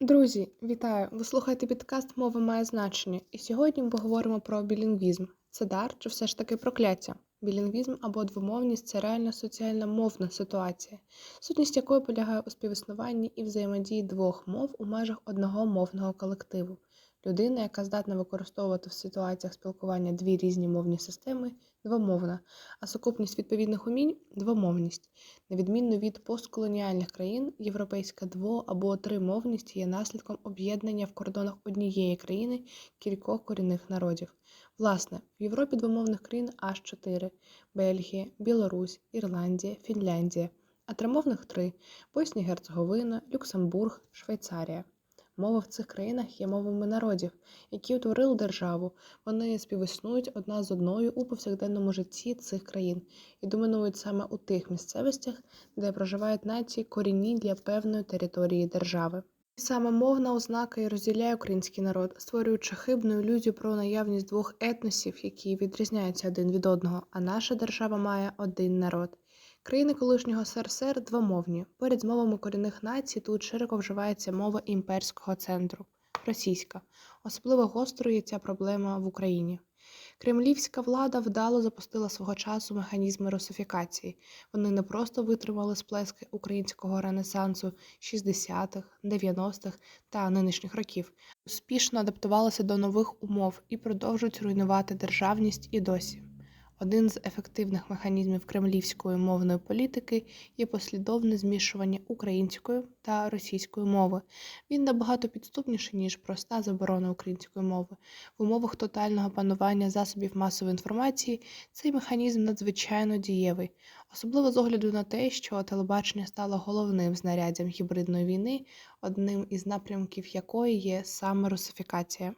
Друзі, вітаю! Ви слухаєте підкаст Мова має значення. І сьогодні ми поговоримо про білінгвізм. Це дар чи все ж таки прокляття? Білінгвізм або двомовність це реальна соціальна мовна ситуація, сутність якої полягає у співіснуванні і взаємодії двох мов у межах одного мовного колективу. Людина, яка здатна використовувати в ситуаціях спілкування дві різні мовні системи, двомовна, а сукупність відповідних умінь двомовність. На відміну від постколоніальних країн, європейська дво- або тримовність є наслідком об'єднання в кордонах однієї країни кількох корінних народів. Власне, в Європі двомовних країн аж чотири: Бельгія, Білорусь, Ірландія, Фінляндія, а тримовних три Боснія Герцеговина, Люксембург, Швейцарія. Мови в цих країнах є мовами народів, які утворили державу. Вони співіснують одна з одною у повсякденному житті цих країн і домінують саме у тих місцевостях, де проживають нації корінні для певної території держави. Саме мовна ознака і розділяє український народ, створюючи хибну ілюзію про наявність двох етносів, які відрізняються один від одного, а наша держава має один народ. Країни колишнього СРСР двомовні. Поряд з мовами корінних націй тут широко вживається мова імперського центру російська. Особливо гострою ця проблема в Україні. Кремлівська влада вдало запустила свого часу механізми русифікації. Вони не просто витримали сплески українського ренесансу 60-х, 90-х та нинішніх років, успішно адаптувалися до нових умов і продовжують руйнувати державність і досі. Один з ефективних механізмів кремлівської мовної політики є послідовне змішування української та російської мови. Він набагато підступніший, ніж проста заборона української мови. В умовах тотального панування засобів масової інформації цей механізм надзвичайно дієвий, особливо з огляду на те, що телебачення стало головним знаряддям гібридної війни, одним із напрямків якої є саме русифікація.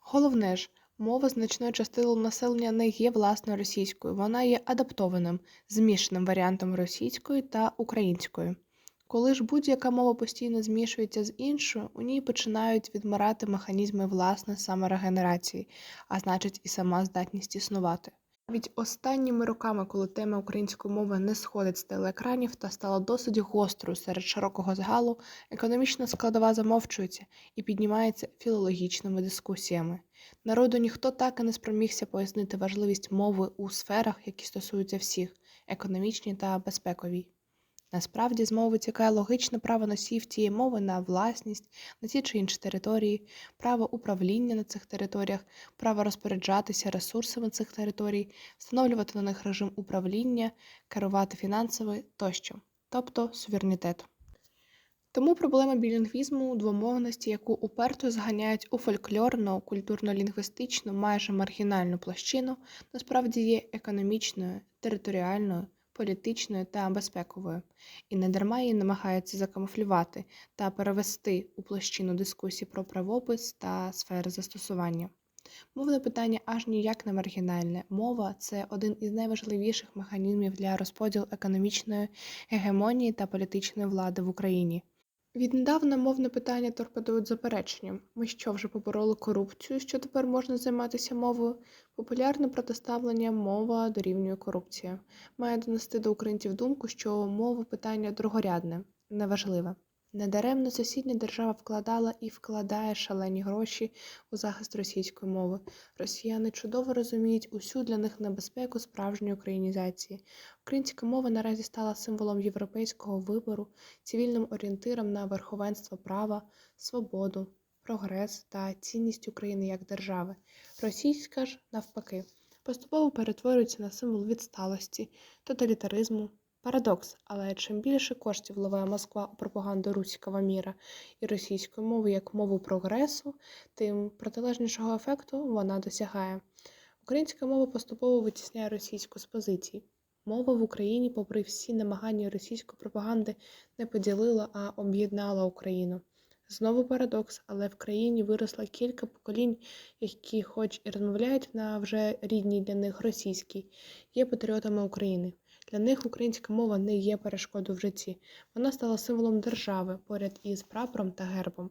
Головне ж, Мова значної частини населення не є власною російською, вона є адаптованим, змішаним варіантом російської та української. Коли ж будь-яка мова постійно змішується з іншою, у ній починають відмирати механізми власне саморегенерації, а значить і сама здатність існувати. Навіть останніми роками, коли тема української мови не сходить з телеекранів та стала досить гострою серед широкого загалу, економічна складова замовчується і піднімається філологічними дискусіями. Народу ніхто так і не спромігся пояснити важливість мови у сферах, які стосуються всіх економічній та безпековій. Насправді з мови витікає логічне право носіїв тієї мови на власність, на ті чи інші території, право управління на цих територіях, право розпоряджатися ресурсами цих територій, встановлювати на них режим управління, керувати фінансово тощо, тобто суверенітет. Тому проблема білінгвізму, двомовності, яку уперто зганяють у фольклорну, культурно-лінгвістичну, майже маргінальну площину, насправді є економічною, територіальною, політичною та безпековою, і недарма її намагаються закамуфлювати та перевести у площину дискусій про правопис та сфери застосування. Мовне питання аж ніяк не маргінальне. Мова це один із найважливіших механізмів для розподілу економічної гегемонії та політичної влади в Україні. Віднедавна мовне питання торпедують запереченням. Ми що вже побороли корупцію, що тепер можна займатися мовою? Популярне протиставлення мова дорівнює корупція. Має донести до українців думку, що мова питання другорядне, неважливе. Недаремно сусідня держава вкладала і вкладає шалені гроші у захист російської мови. Росіяни чудово розуміють усю для них небезпеку справжньої українізації. Українська мова наразі стала символом європейського вибору, цивільним орієнтиром на верховенство права, свободу, прогрес та цінність України як держави. Російська ж, навпаки, поступово перетворюється на символ відсталості, тоталітаризму. Парадокс, але чим більше коштів вливає Москва у пропаганду руського міра і російської мови як мову прогресу, тим протилежнішого ефекту вона досягає. Українська мова поступово витісняє російську з позицій. Мова в Україні, попри всі намагання російської пропаганди, не поділила, а об'єднала Україну. Знову парадокс, але в країні виросло кілька поколінь, які, хоч і розмовляють на вже рідній для них російській, є патріотами України. Для них українська мова не є перешкодою в житті. Вона стала символом держави поряд із прапором та гербом.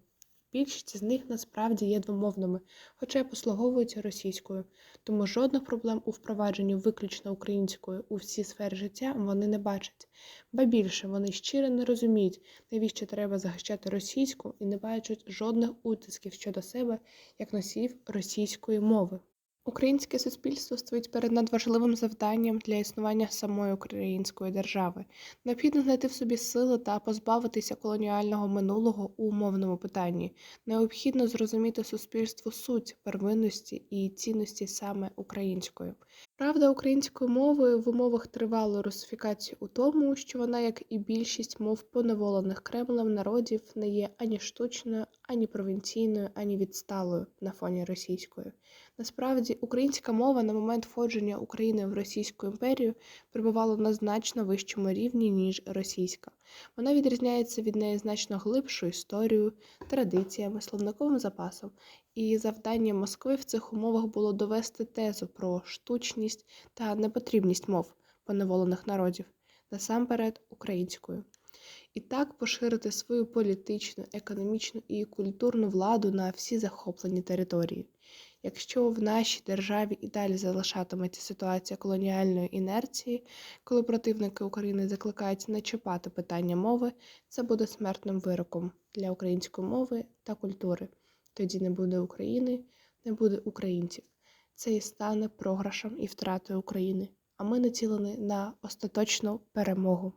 більшість з них насправді є двомовними, хоча й послуговуються російською. Тому жодних проблем у впровадженні виключно української у всі сфери життя вони не бачать. Ба більше вони щиро не розуміють, навіщо треба захищати російську і не бачать жодних утисків щодо себе як носіїв російської мови. Українське суспільство стоїть перед надважливим завданням для існування самої української держави. Необхідно знайти в собі сили та позбавитися колоніального минулого у умовному питанні. Необхідно зрозуміти суспільству суть первинності і цінності саме української. Правда української мови в умовах тривалої русифікації у тому, що вона, як і більшість мов поневолених Кремлем народів, не є ані штучною, ані провінційною, ані відсталою на фоні російської. Насправді, українська мова на момент входження України в Російську імперію перебувала на значно вищому рівні, ніж російська. Вона відрізняється від неї значно глибшою історією, традиціями, словниковим запасом, і завданням Москви в цих умовах було довести тезу про штучність та непотрібність мов поневолених народів, насамперед українською. І так поширити свою політичну, економічну і культурну владу на всі захоплені території. Якщо в нашій державі і далі залишатиметься ситуація колоніальної інерції, коли противники України закликають не чіпати питання мови, це буде смертним вироком для української мови та культури. Тоді не буде України, не буде українців. Це і стане програшем і втратою України. А ми націлені на остаточну перемогу.